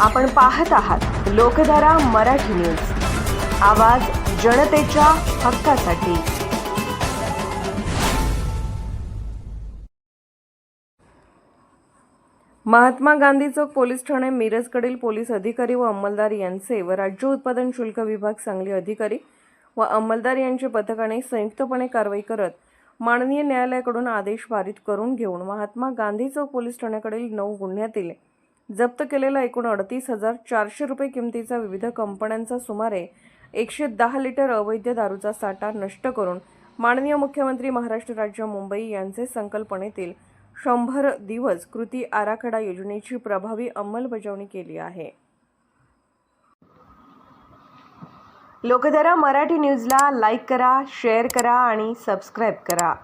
आपण पाहत आहात लोकधारा मराठी न्यूज. आवाज जनतेच्या हक्कासाठी. महात्मा गांधी चौक पोलीस ठाणे मिरजकडील पोलीस अधिकारी व अंमलदार यांचे व राज्य उत्पादन शुल्क विभाग सांगली अधिकारी व अंमलदार यांच्या पथकाने संयुक्तपणे कारवाई करत माननीय न्यायालयाकडून आदेश पारित करून घेऊन महात्मा गांधी चौक पोलीस ठाण्याकडील नऊ गुन्ह्यातील जप्त केलेला एकूण अडतीस हजार चारशे रुपये किमतीचा विविध कंपन्यांचा सुमारे एकशे दहा लिटर अवैध दारूचा साठा नष्ट करून माननीय मुख्यमंत्री महाराष्ट्र राज्य मुंबई यांचे संकल्पनेतील शंभर दिवस कृती आराखडा योजनेची प्रभावी अंमलबजावणी केली आहे. लोकधारा मराठी न्यूजला लाईक करा शेअर करा आणि सबस्क्राईब करा.